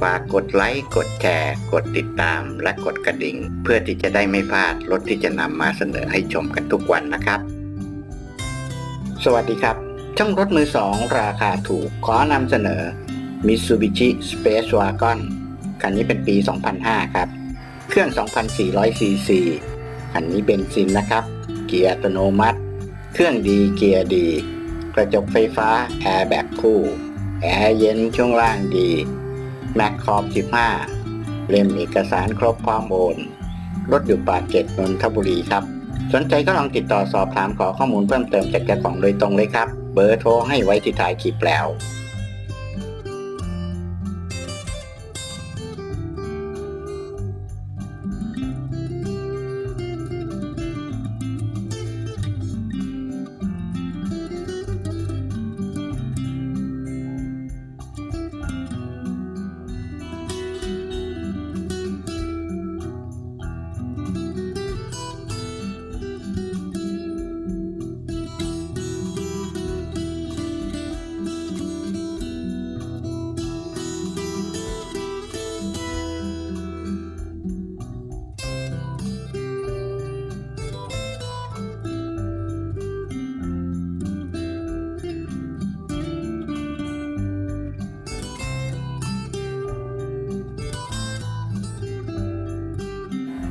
ฝากกดไลค์ กดแชร์ กดติดตาม และกดกระดิ่ง เพื่อที่จะได้ไม่พลาดรถที่จะนำมาเสนอให้ชมกันทุกวันนะครับ สวัสดีครับ ช่องรถมือสองราคาถูกขอนำเสนอ Mitsubishi Space Wagon คันนี้เป็นปี 2005 ครับ เครื่อง 2,400 ซีซี คันนี้เบนซินนะครับ เกียร์อัตโนมัติ เครื่องดีเกียร์ดี กระจกไฟฟ้า แอร์แบ็กคู่ แอร์เย็นช่วงล่างดี แม็กขอบ15 เล่มเอกสารครบพร้อมโอนรถอยู่ปากเกร็ดนนทบุรีครับ สนใจก็ลองติดต่อสอบถามขอข้อมูลเพิ่มเติมจากเจ้าของโดยตรงเลยครับ เบอร์โทรให้ไว้ที่ท้ายคลิปแล้ว